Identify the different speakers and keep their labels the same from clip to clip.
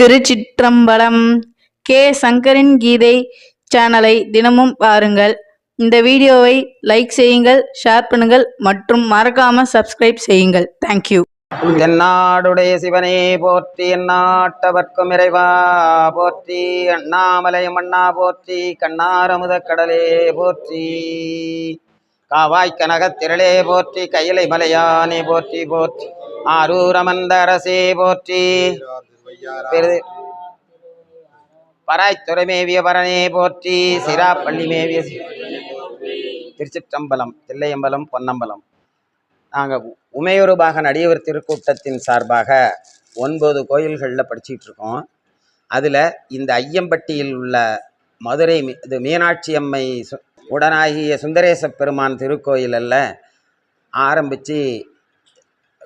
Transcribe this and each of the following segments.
Speaker 1: திருச்சிற்றம்பலம் K. சங்கரின் கீதை சேனலை தினமும் பாருங்கள். இந்த வீடியோவை லைக் செய்யுங்கள் ஷேர் பண்ணுங்கள் மற்றும் மறக்காம சப்ஸ்கிரைப் செய்யுங்கள். தேங்க்யூ
Speaker 2: தென்னாடுடைய சிவனே போற்றி எந்நாட்டவர்க்கும் இறைவா போற்றி அண்ணாமலை மண்ணா போற்றி கண்ணாரமுத கடலே போற்றி. காவாய் கனகத் திரளே போற்றி கையிலை மலையானே போற்றி போற்றி. ஆரூரமந்த அரசே போற்றி. பெரு மேவிய பரனே போற்றி சிராப்பள்ளி மேவிய திருச்சிற்றம்பலம் தில்லையம்பலம் பொன்னம்பலம். நாங்கள் உமையொரு பாகன் அடியவர் திருக்கூட்டத்தின் சார்பாக ஒன்பது கோயில்களில் படிச்சுட்டு இருக்கோம். அதில் இந்த ஐயம்பட்டியில் உள்ள மதுரை மீ- இது மீனாட்சி அம்மை சு- உடனாகிய சுந்தரேச பெருமான் திருக்கோயிலில் ஆரம்பித்து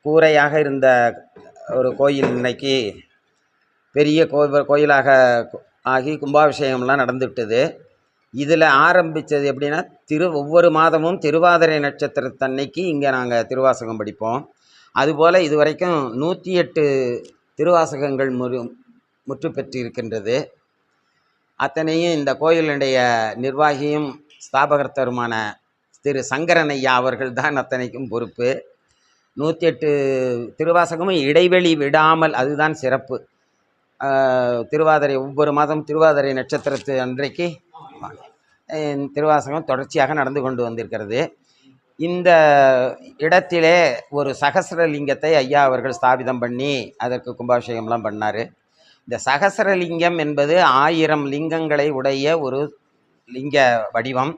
Speaker 2: கூரையாக இருந்த ஒரு கோயில் இன்னைக்கு பெரிய கோவில் கோயிலாக ஆகி கும்பாபிஷேகம்லாம் நடந்துவிட்டது. இதில் ஆரம்பித்தது எப்படின்னா திரு ஒவ்வொரு மாதமும் திருவாதிரை நட்சத்திரத்தன்னைக்கு இங்கே நாங்கள் திருவாசகம் படிப்போம். அதுபோல் இதுவரைக்கும் நூற்றி எட்டு திருவாசகங்கள் முறு முற்று பெற்றிருக்கின்றது. அத்தனையும் இந்த கோயிலுடைய நிர்வாகியும் ஸ்தாபகர்த்தருமான திரு சங்கரனையா அவர்கள் தான் அத்தனைக்கும் பொறுப்பு. நூற்றி எட்டு திருவாசகமும் இடைவெளி விடாமல் அதுதான் சிறப்பு. திருவாதிரை ஒவ்வொரு மாதம் திருவாதிரை நட்சத்திரத்து அன்றைக்கு திருவாசகம் தொடர்ச்சியாக நடந்து கொண்டு வந்திருக்கிறது. இந்த இடத்திலே ஒரு சகசரலிங்கத்தை ஐயா அவர்கள் ஸ்தாபிதம் பண்ணி அதற்கு கும்பாபிஷேகம்லாம் பண்ணார். இந்த சகசரலிங்கம் என்பது ஆயிரம் லிங்கங்களை உடைய ஒரு லிங்க வடிவம்.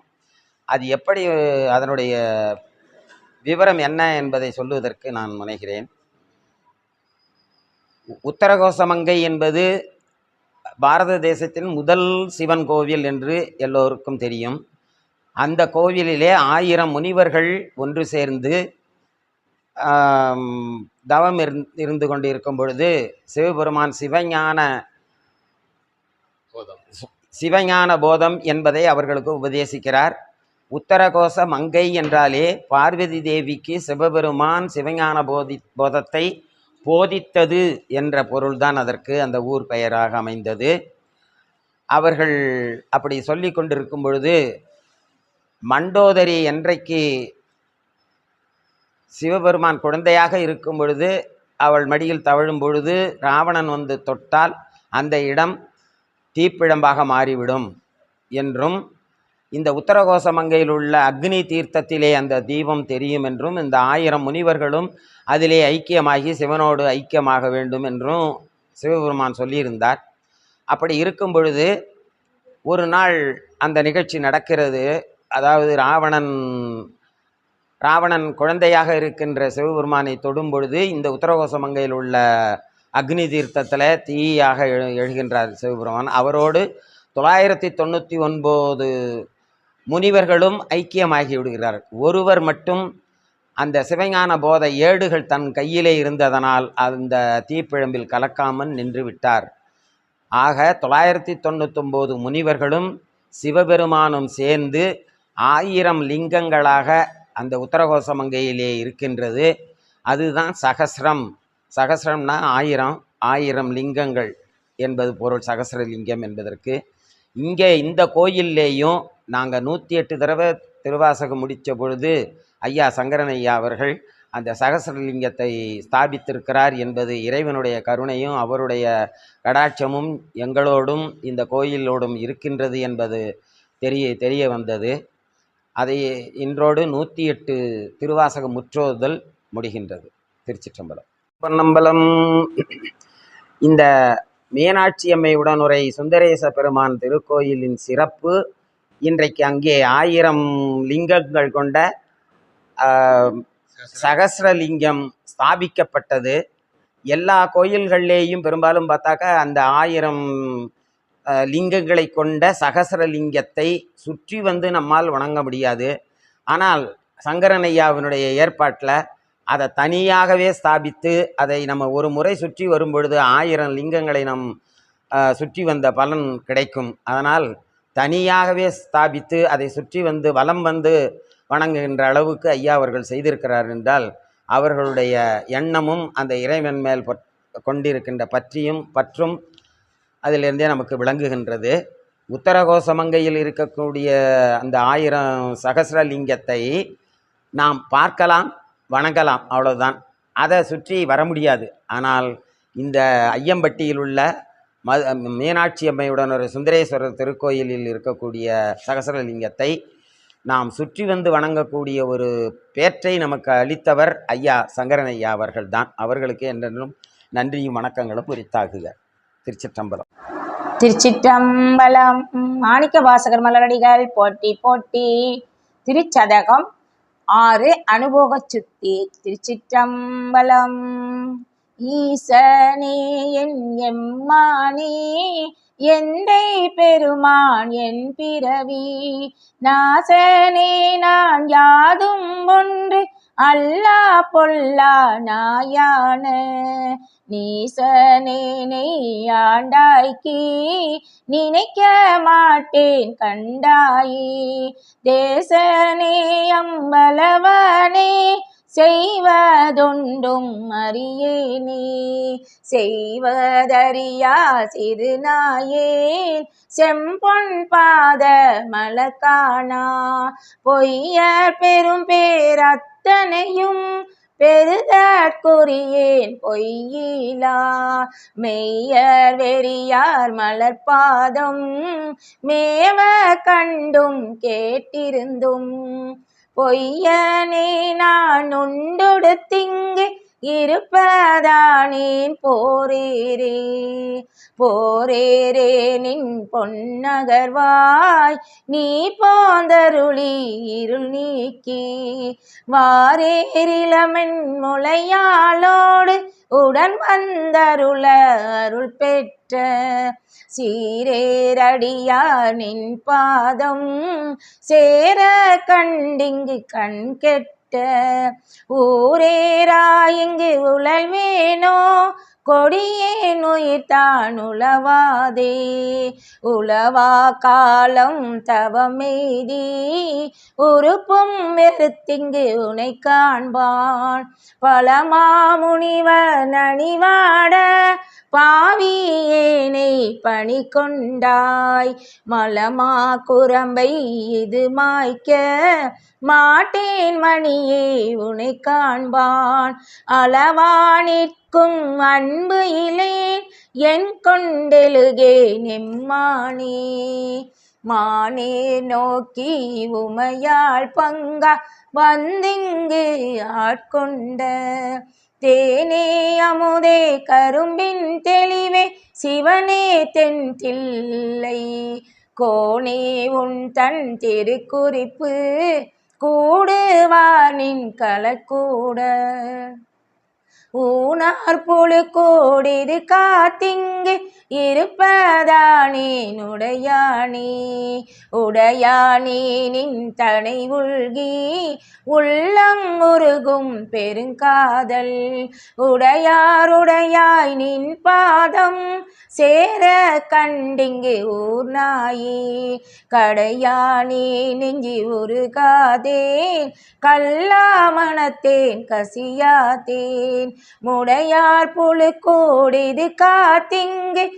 Speaker 2: அது எப்படி அதனுடைய விவரம் என்ன என்பதை சொல்லுவதற்கு நான் முனைகிறேன். உத்தரகோசமங்கை என்பது பாரத தேசத்தின் முதல் சிவன் கோவில் என்று எல்லோருக்கும் தெரியும். அந்த கோவிலிலே ஆயிரம் முனிவர்கள் ஒன்று சேர்ந்து தவம் இருந் இருந்து கொண்டிருக்கும் பொழுது சிவபெருமான் சிவஞான சிவஞான போதம் என்பதை அவர்களுக்கு உபதேசிக்கிறார். உத்தரகோச மங்கை என்றாலே பார்வதி தேவிக்கு சிவபெருமான் சிவஞான போதி போதத்தை போதித்தது என்ற பொருள்தான் அதற்கு அந்த ஊர் பெயராக அமைந்தது. அவர்கள் அப்படி சொல்லி கொண்டிருக்கும் பொழுது மண்டோதரி என்றைக்கு சிவபெருமான் குழந்தையாக இருக்கும் பொழுது அவள் மடியில் தவழும் பொழுது ராவணன் வந்து தொட்டால் அந்த இடம் தீப்பிழம்பாக மாறிவிடும் என்றும் இந்த உத்தரகோசமங்கையில் உள்ள அக்னி தீர்த்தத்திலே அந்த தீபம் தெரியும் என்றும் இந்த ஆயிரம் முனிவர்களும் அதிலே ஐக்கியமாகி சிவனோடு ஐக்கியமாக வேண்டும் என்றும் சிவபெருமான் சொல்லியிருந்தார். அப்படி இருக்கும் பொழுது ஒரு நாள் அந்த நிகழ்ச்சி நடக்கிறது. அதாவது ராவணன் ராவணன் குழந்தையாக இருக்கின்ற சிவபெருமானை தொடும் பொழுது இந்த உத்தரகோசமங்கையில் உள்ள அக்னி தீர்த்தத்தில் தீயாக எழு எழுகின்றார் சிவபெருமான். அவரோடு தொள்ளாயிரத்தி தொண்ணூற்றி ஒன்பது முனிவர்களும் ஐக்கியமாகி விடுகிறார் ஒருவர் மட்டும் அந்த சிவஞான போத ஏடுகள் தன் கையிலே இருந்ததனால் அந்த தீப்பிழம்பில் கலக்காமல் நின்று விட்டார். ஆக தொள்ளாயிரத்தி தொண்ணூத்தொம்போது முனிவர்களும் சிவபெருமானும் சேர்ந்து ஆயிரம் லிங்கங்களாக அந்த உத்தரகோசமங்கையிலே இருக்கின்றது. அதுதான் சகசிரம். சகசிரம்னா ஆயிரம் ஆயிரம் லிங்கங்கள் என்பது பொருள் சகசிரலிங்கம் என்பதற்கு. இங்கே இந்த கோயில்லேயும் நாங்கள் நூற்றி எட்டு தடவை திருவாசகம் முடித்த பொழுது ஐயா சங்கரன் ஐயா அவர்கள் அந்த சகசரலிங்கத்தை ஸ்தாபித்திருக்கிறார் என்பது இறைவனுடைய கருணையும் அவருடைய கடாட்சமும் எங்களோடும் இந்த கோயிலோடும் இருக்கின்றது என்பது தெரிய தெரிய வந்தது. அதை இன்றோடு நூற்றி எட்டு திருவாசக முற்றோதல் முடிகின்றது. திருச்சிற்றம்பலம். பொன்னம்பலம் இந்த மீனாட்சி அம்மை உடனுரை சுந்தரேச பெருமான் திருக்கோயிலின் சிறப்பு இன்றைக்கு அங்கே ஆயிரம் லிங்கங்கள் கொண்ட சகசிரலிங்கம் சகஸ்ரலிங்கம் ஸ்தாபிக்கப்பட்டது. எல்லா கோயில்கள்லேயும் பெரும்பாலும் பார்த்தாக்கா அந்த ஆயிரம் லிங்கங்களை கொண்ட சகஸ்ரலிங்கத்தை சுற்றி வந்து நம்மால் வணங்க முடியாது. ஆனால் சங்கரனையாவினுடைய ஏற்பாட்டில் அதை தனியாகவே ஸ்தாபித்து அதை நம்ம ஒரு முறை சுற்றி வரும் பொழுது ஆயிரம் லிங்கங்களை நம் சுற்றி வந்த பலன் கிடைக்கும். அதனால் தனியாகவே ஸ்தாபித்து அதை சுற்றி வந்து வலம் வந்து வணங்குகின்ற அளவுக்கு ஐயா அவர்கள் செய்திருக்கிறார் என்றால் அவர்களுடைய எண்ணமும் அந்த இறைவன் மேல் கொண்டிருக்கின்ற பற்றியும் பற்றும் அதிலிருந்தே நமக்கு விளங்குகின்றது. உத்தரகோசமங்கையில் இருக்கக்கூடிய அந்த ஆயிரம் சகசிரலிங்கத்தை நாம் பார்க்கலாம் வணங்கலாம் அவ்வளோதான் அதை சுற்றி வர முடியாது. ஆனால் இந்த ஐயம்பட்டியில் உள்ள ம மீனாட்சி அம்மையுடன் ஒரு சுந்தரேஸ்வரர் திருக்கோயிலில் இருக்கக்கூடிய சகசரலிங்கத்தை நாம் சுற்றி வந்து வணங்கக்கூடிய ஒரு பேற்றை நமக்கு அளித்தவர் ஐயா சங்கரன் ஐயா அவர்கள்தான். அவர்களுக்கு என்றென்றும் நன்றியும் வணக்கங்களும் உரித்தாகுக. திருச்சிற்றம்பலம்.
Speaker 3: திருச்சிற்றம்பலம் மாணிக்க வாசகர் மலரடிகள் போட்டி போட்டி. திருச்சதகம் ஆறு அனுபோக சுத்தி. திருச்சிற்றம்பலம் ஈசனேய என் எந்தை பெருமான் என் பிறவி? நாசனே நான் யாதும் ஒன்று அல்லா பொல்லா நாயான. நீசனே நெய்யாண்டாய்க்கு நினைக்க மாட்டேன் கண்டாயே. தேசனே அம்பலவனே செய்வதொண்டும் அறியேனே செய்வதறியா சிறுநாயேன். செம்பொன் பாத மலக்கானா. பொய்யர் பெரும் பேரத்தனையும் பெருதற்குரியேன் பொய்யிலா. மெய்யர் வெறியார் மலர்பாதம். மேவ கண்டும் கேட்டிருந்தும். பொய்யனே நான் உண்டொடுத்திங்கு இருப்பதானேன் போரேரே? போரேரே நின் பொன்னகர்வாய் நீ போந்தருளி இருள் நீக்கி. வாரேரிலமென் முளையாளோடு உடன் வந்தருள அருள் பெற்ற. சீரேரடியார் நின் பாதம் சேர கண்டிங்கு கண் கெட்ட ஊரேராயிங்கு உழல்வேனோ கொடியே நுயிர்த்தான் உளவாதே உளவா காலம் தவமெய்தி உறுப்பும் வெறுத்திங்கு உனை காண்பான். பழமாமுனிவர் நனிவாட பாவியேனை பணி கொண்டாய் மலமா குரம்பை இது மாய்க்க மாட்டேன் மணியே உனை காண்பான். அளவா நிற்கும் அன்பு இலே என் கொண்டெழுகே நெம்மானே. மானே நோக்கி உமையாள் பங்கா வந்திங்கு ஆட்கொண்ட. தேனே அமுதே கரும்பின் தெளிவே சிவனே தென் தில்லை. கோணே உன் தன் திருக்குறிப்பு கூடுவானின் கலக்கூட. ஊனார் புழு கோடிது காத்திங்கே இருப்பதானேன் உடையாணி உடையானே நின் தனை உள்கி உள்ளம் உருகும் பெருங்காதல். உடையாருடையாய் நின் பாதம் சேர கண்டிங்கு ஊர் நாயே. கடையானே நெஞ்சி உருகாதேன். கல்லாமணத்தேன் கசியாதேன். முடையார் புழு கூடிது காத்திங்கு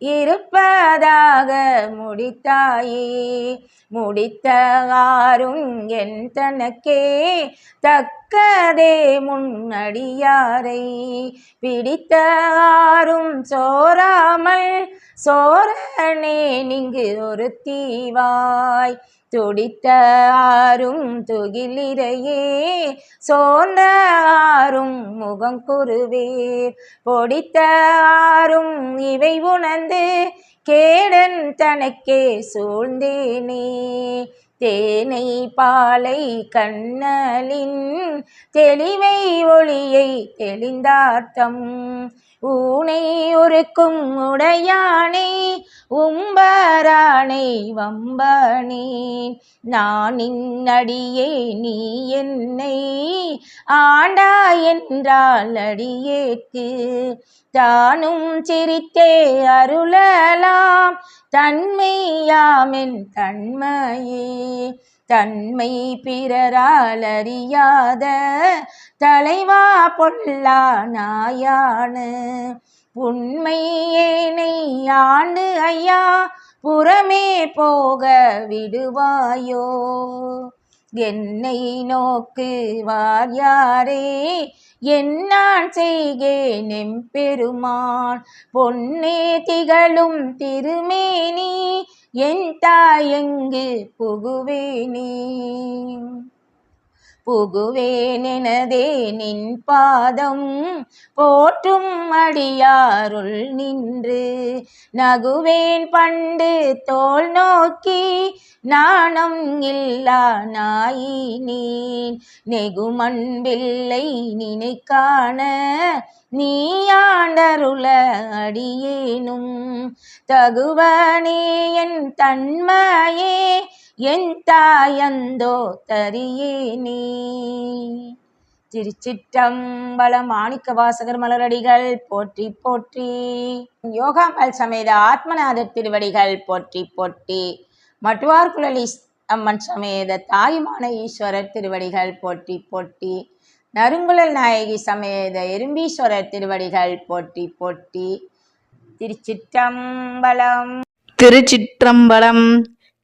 Speaker 3: இருப்பதாக முடித்தாயே. முடித்த ஆரும் என் தனக்கே. தக்கதே முன்னடியாரை. பிடித்த ஆரும் சோராமல் சோரனே நீங்கு ஒரு தீவாய். துடித்த ஆரும் துகிலிரையே. சோர்ந்த ஆரும் முகம் குருவே பொடித்த ஆரும் இவை உணர்ந்து கேடன் தனக்கே சூழ்ந்தேனே. தேனை பாலை கண்ணலின் தெளிவை ஒளியை தெளிந்தார்த்தம். ஊனை ஒருக்கும் உடையானை உம்பரானை வம்பனே. நான் இன்னடியே நீ என்னை ஆண்டா என்றால் அடியேக்கு தானும் சிரித்தே அருளலாம் தன்மையாமென் தன்மையே. தன்மை பிறரால் அறியாத தலைவா பொல்லா நாயானு உண்மை ஏனை ஆண்டு ஐயா புறமே போக விடுவாயோ? என்னை நோக்குவார் யாரே? என்னான் செய்கேன் எம்பெருமான் பொன்னே திகழும் திருமேனி என் தாயங்கு புகுவேனே? புகுவேனெனதே நின் பாதம் போற்றும் அடியாருள் நின்று நகுவேன் பண்டு தோல் நோக்கி நாணம் இல்லா நாயினேன் நெகுமண்பில்லை நினைக்காண நீ ஆண்டருள அடியேனும் தகுவனே என் தன்மையே எந்தாயந்தோ தரியே நீ. திருச்சிற்றம்பலம் மாணிக்க வாசகர் மலரடிகள் போற்றி போற்றி. யோகாமல் சமேத ஆத்மநாதர் திருவடிகள் போற்றி போற்றி. மட்டுவார் குழலி அம்மன் சமேத தாயுமான ஈஸ்வரர் திருவடிகள் போற்றி போற்றி. நறுங்குழல் நாயகி சமேத எறும்பீஸ்வரர் திருவடிகள் போற்றி போற்றி. திருச்சிற்றம்பலம்.
Speaker 1: திருச்சிற்றம்பலம்.